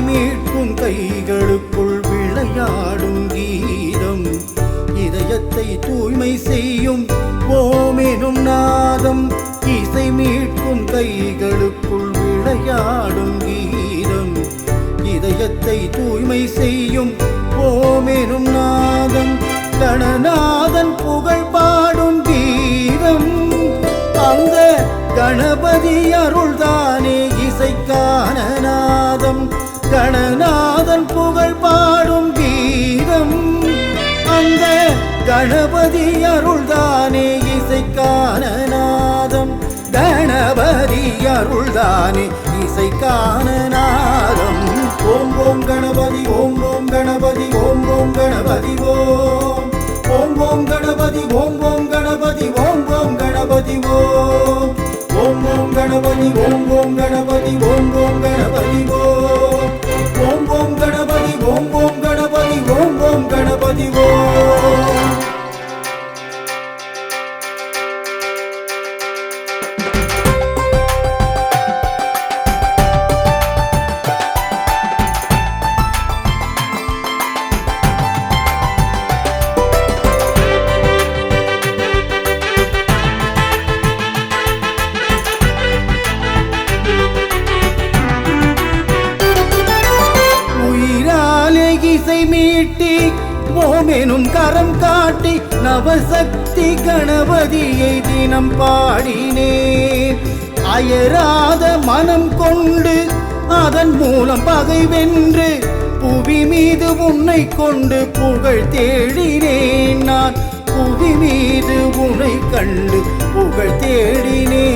மீட்கும் கைகளுக்குள் விளையாடும் கீதம். இதயத்தை தூய்மை செய்யும் ஓமெனும் நாதம். இசை மீட்கும் கைகளுக்குள் விளையாடும் கீதம். இதயத்தை தூய்மை செய்யும் ஓமெனும் நாதம். கணநாதன் புகழ் பாடும் கீதம். அந்த கணபதி அருள்தானே இசைக்கான நாதம். கணநாதன் புகழ் பாடும் கீதம். அந்த கணபதி அருள்தானே இசைக்கான நாதம் கணபதி அருள்தானே இசைக்கான நாதம் ஓம் ஓம் கணபதி ஓம் ஓம் கணபதி ஓம் ஓம் கணபதி ஓம். ஓம் ஓம் கணபதி ஓம் ஓம் கணபதி ஓம் ஓம் கணபதி ஓம். ஓம் ஓம் கணபதி ஓம் ஓம் கணபதி ஓம் ஓமெனும் கரம் காட்டி நவசக்தி கணபதியை தினம் பாடினேன். அயராத மனம் கொண்டு அதன் மூலம் பகை வென்று புவி மீது உன்னை கொண்டு புகழ் தேடினேன் நான். புவி மீது உனை கண்டு புகழ் தேடினே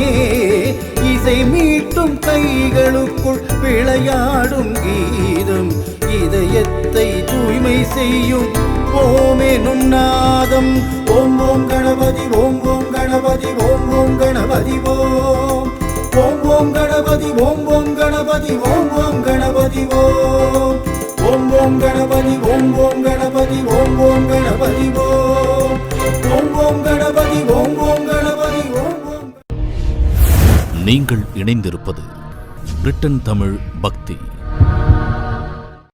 இசை மீட்டும் கைகளுக்குள் விளையாடும் கீதம் இதயத்தை தூய் தூய்மை செய்யும் ஓமெனும் நாதம் ஓம் ஓம் கணபதி ஓம் ஓம் கணபதி ஓம் ஓம் கணபதி ஓம் ஓம் ஓம் கணபதி ஓம் ஓம் கணபதி ஓம் ஓம் கணபதி ஓம் ஓம் ஓம் கணபதி ஓம் ஓம் கணபதி ஓம் ஓம் கணபதி ஓம் ஓம் ஓம் கணபதி ஓம் ஓம் கணபதி ஓம் ஓம் நீங்கள் இணைந்திருப்பது பிரிட்டன் தமிழ் பக்தி